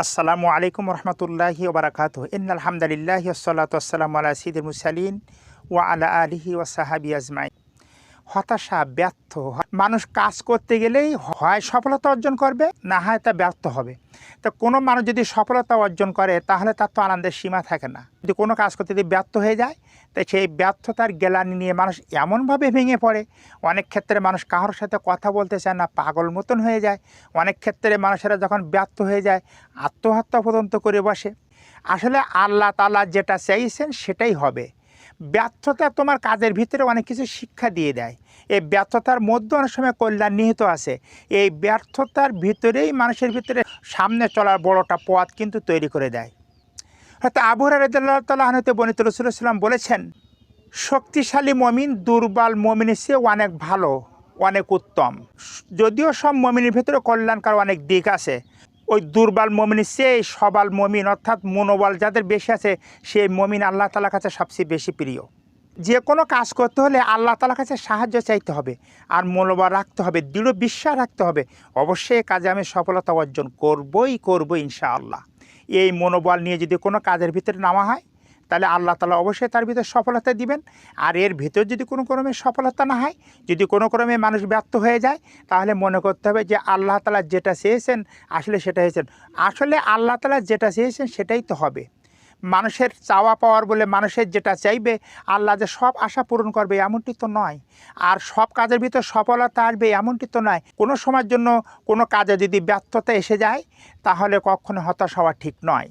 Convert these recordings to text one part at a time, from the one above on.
আসসালামু আলাইকুম রহমতুল্লাহি ওবরাকাত ইন আলহামদুলিল্লাহ সাল্লাত আসসালামু আলা সিদুল মুসালিন ওয়া আলা আলিহি ওয়া সাহাবি আজমাই হতাশা, ব্যর্থ মানুষ কাজ করতে গেলেই হয় সফলতা অর্জন করবে, না হয় তা ব্যর্থ হবে। তো কোনো মানুষ যদি সফলতা অর্জন করে, তাহলে তার তো আনন্দের সীমা থাকে না। যদি কোনো কাজ করতে যদি ব্যর্থ হয়ে যায় তাই সেই ব্যর্থতার গেলানি নিয়ে মানুষ এমনভাবে ভেঙে পড়ে। অনেক ক্ষেত্রে মানুষ কারোর সাথে কথা বলতে চায় না, পাগল মতন হয়ে যায়। অনেক ক্ষেত্রে মানুষেরা যখন ব্যর্থ হয়ে যায়, আত্মহত্যা পর্যন্ত করে বসে। আসলে আল্লাহ তালা যেটা চাইছেন, সেটাই হবে। ব্যর্থতা তোমার কাজের ভিতরে অনেক কিছু শিক্ষা দিয়ে দেয়। এই ব্যর্থতার মধ্যে অনেক সময় কল্যাণ নিহিত আছে। এই ব্যর্থতার ভিতরেই মানুষের ভিতরে সামনে চলার বড়টা পথ কিন্তু তৈরি করে দেয়। হয়তো আবুরা রেদুল্লাহ তাল্লাহ হতে বনিত রসুলাম বলেছেন, শক্তিশালী মমিন, দুর্বল মমিনের চেয়ে অনেক ভালো, অনেক উত্তম। যদিও সব মমিনের ভিতরে কল্যাণকার অনেক দিক আছে ওই দুর্বল মমিনের সেই সবাল মমিন, অর্থাৎ মনোবল যাদের বেশি আছে, সেই মমিন আল্লাহ তালার কাছে সবচেয়ে বেশি প্রিয়। যে কোনো কাজ করতে হলে আল্লাহ তালার কাছে সাহায্য চাইতে হবে আর মনোবল রাখতে হবে, দৃঢ় বিশ্বাস রাখতে হবে। অবশ্যই কাজে আমি সফলতা অর্জন করবই করব ইনশাআল্লাহ। এই মনোবল নিয়ে যদি কোনো কাজের ভিতরে নামা হয় তাহলে আল্লাহ তালা অবশ্যই তার ভিতরে সফলতা দিবেন। আর এর ভিতর যদি কোনো ক্রমে সফলতা না হয়, যদি কোনো ক্রমে মানুষ ব্যর্থ হয়ে যায়, তাহলে মনে করতে হবে যে আল্লাহ তালা যেটা চেয়েছেন, আসলে সেটা হয়েছেন। আসলে আল্লাহ তালা যেটা চেয়েছেন, সেটাই তো হবে। মানুষের চাওয়া পাওয়ার বলে মানুষের যেটা চাইবে, আল্লাহ যে সব আশা পূরণ করবে, এমনটি তো নয়। আর সব কাজের ভিতর সফলতা আসবে, এমনটি তো নয়। কোনো সময়ের জন্য কোনো কাজে যদি ব্যর্থতা এসে যায়, তাহলে কখনো হতাশ হওয়া ঠিক নয়।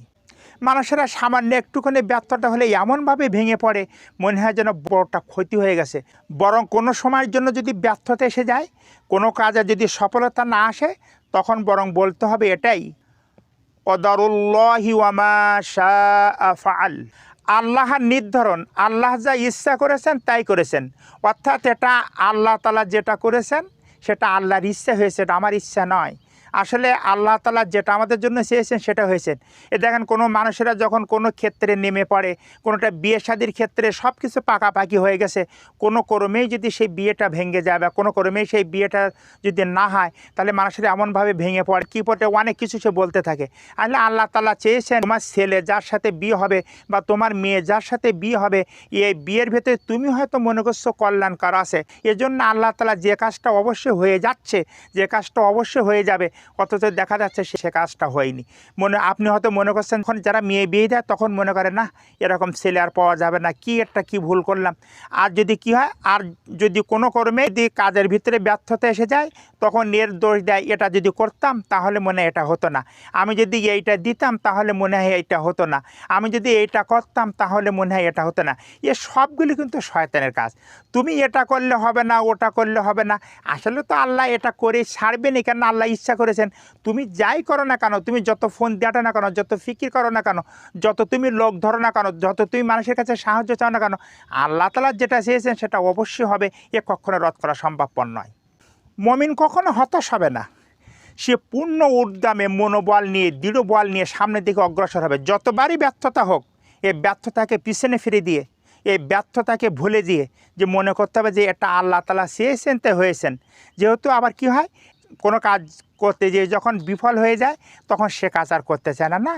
মানুষেরা সামান্য একটুখানি ব্যর্থতা হলে এমনভাবে ভেঙে পড়ে, মনে হয় যেন বড়টা ক্ষতি হয়ে গেছে। বরং কোনো সময়ের জন্য যদি ব্যর্থতা এসে যায়, কোনো কাজে যদি সফলতা না আসে, তখন বরং বলতে হবে এটাই, অদারুল্লাহি ওয়ামা ফাল আল্লাহর নির্ধারণ, আল্লাহ যা ইচ্ছা করেছেন তাই করেছেন। অর্থাৎ এটা আল্লাহ তালা যেটা করেছেন, সেটা আল্লাহর ইচ্ছা হয়েছে, এটা আমার ইচ্ছা নয়। আসলে আল্লাহ তালা যেটা আমাদের জন্য চেয়েছেন সেটা হয়েছেন। এ দেখেন, কোনো মানুষেরা যখন কোনো ক্ষেত্রে নেমে পড়ে, কোনোটা বিয়ে শাদির ক্ষেত্রে সব কিছু পাকাপাকি হয়ে গেছে, কোনো ক্রমেই যদি সেই বিয়েটা ভেঙে যায় বা কোনো ক্রমেই সেই বিয়েটা যদি না হয়, তাহলে মানুষেরা এমনভাবে ভেঙে পড়ে, কী পটে অনেক কিছু সে বলতে থাকে। আসলে আল্লাহ তালা চেয়েছেন, তোমার ছেলে যার সাথে বিয়ে হবে বা তোমার মেয়ে যার সাথে বিয়ে হবে এই বিয়ের ভেতরে তুমি হয়তো মনে করছ কল্যাণকর আছে। এজন্য আল্লাহ তালা যে কাজটা অবশ্যই হয়ে যাচ্ছে, যে কাজটা অবশ্যই হয়ে যাবে অথচ দেখা যাচ্ছে সে কাজটা হয়নি। মনে, আপনি হয়তো মনে করছেন যখন যারা মেয়ে বিয়ে দেয়, তখন মনে করে, না, এরকম ছেলে আর পাওয়া যাবে না, কি একটা, কি ভুল করলাম। আর যদি কি হয়, আর যদি কোনো কর্মে যদি কাজের ভিতরে ব্যর্থতা এসে যায়, তখন এর দোষ দেয়, এটা যদি করতাম, তাহলে মনে এটা হতো না। আমি যদি এইটা দিতাম, তাহলে মনে হয় এইটা হতো না। আমি যদি এইটা করতাম, তাহলে মনে হয় এটা হতো না। এ সবগুলি কিন্তু শয়তানের কাজ। তুমি এটা করলে হবে না, ওটা করলে হবে না। আসলে তো আল্লাহ এটা করে ছাড়বেনই কেন আল্লাহ ইচ্ছা করেছেন, তুমি যাই করো না কেন, তুমি যত ফোন দেওয়াটা না কেন, যত ফিকির করো না কেন, যত তুমি লোক ধরো না কেন, যত তুমি মানুষের কাছে সাহায্য চাও না কেন, আল্লাহ তালা যেটা চেয়েছেন সেটা অবশ্যই হবে, এ কখনো রদ করা সম্ভবপর নয়। মমিন কখনো হতাশ হবে না। সে পূর্ণ উদ্দামে মনোবল নিয়ে, দৃঢ় বল নিয়ে সামনের দিকে অগ্রসর হবে। যতবারই ব্যর্থতা হোক এই ব্যর্থতাকে পিছনে ফিরে দিয়ে এই ব্যর্থতাকে ভুলে দিয়ে যে মনে করতে হবে যে এটা আল্লাহ তালা চেয়েছেন তে হয়েছেন। যেহেতু আবার কি হয়? কোনো কাজ করতে যেয়ে যখন বিফল হয়ে যায়, তখন সে কাজ আর করতে চায় না না?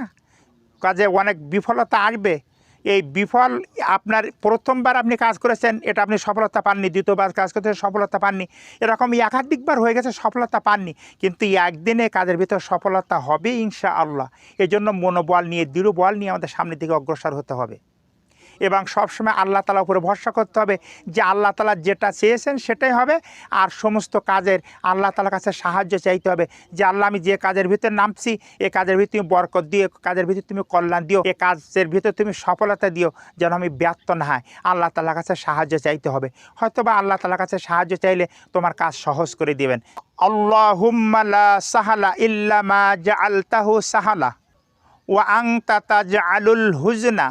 কাজে অনেক বিফলতা আসবে। এই বিফল আপনার প্রথমবার আপনি কাজ করেছেন, এটা আপনি সফলতা পাননি, দ্বিতীয়বার কাজ করতে সফলতা পাননি এরকম একাধিকবার হয়ে গেছে, সফলতা পাননি। কিন্তু একদিনে কাজের ভিতর সফলতা হবে ইনশা আল্লাহ এই জন্য মনোবল নিয়ে, দৃঢ় বল নিয়ে আমাদের সামনের দিকে অগ্রসর হতে হবে। এবং সবসময় আল্লাহ তালার উপরে ভরসা করতে হবে যে আল্লাহ তালা যেটা চেয়েছেন সেটাই হবে। আর সমস্ত কাজের আল্লাহ তালার কাছে সাহায্য চাইতে হবে যে, আল্লাহ আমি যে কাজের ভিতরে নামছি, এ কাজের ভিতরে তুমি বরকত দিও কাজের ভিতরে তুমি কল্যাণ দিও, এ কাজের ভিতরে তুমি সফলতা দিও, যেন আমি ব্যর্থ না হয় আল্লাহ তালার কাছে সাহায্য চাইতে হবে। হয়তো বা আল্লাহ তালার কাছে সাহায্য চাইলে তোমার কাজ সহজ করে দিবেন। সাহালা জা আলতাহু সাহালা ও আং তাতা জা আলুল হুজনা।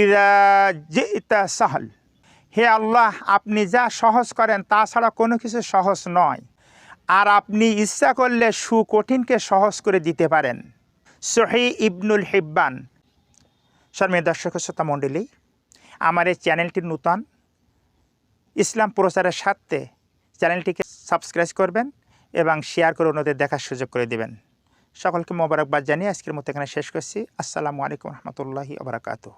ইরা জিতা সাহল। হে আল্লাহ, আপনি যা সহজ করেন তাছাড়া কোনো কিছু সহজ নয়। আর আপনি ইচ্ছা করলে সুকঠিনকে সহজ করে দিতে পারেন। সহি ইবনুল হিব্বান। শর্মীয় দর্শক শ্রোতা মণ্ডলী, আমার এই চ্যানেলটি নূতন। ইসলাম প্রচারের স্বার্থে চ্যানেলটিকে সাবস্ক্রাইব করবেন এবং শেয়ার করে অন্যদের দেখার সুযোগ করে দেবেন। সকলকে মোবারকবাদ জানিয়ে আজকের মতো এখানে শেষ করছি। আসসালামু আলাইকুম রহমতুল্লাহি আবরাকাতুহ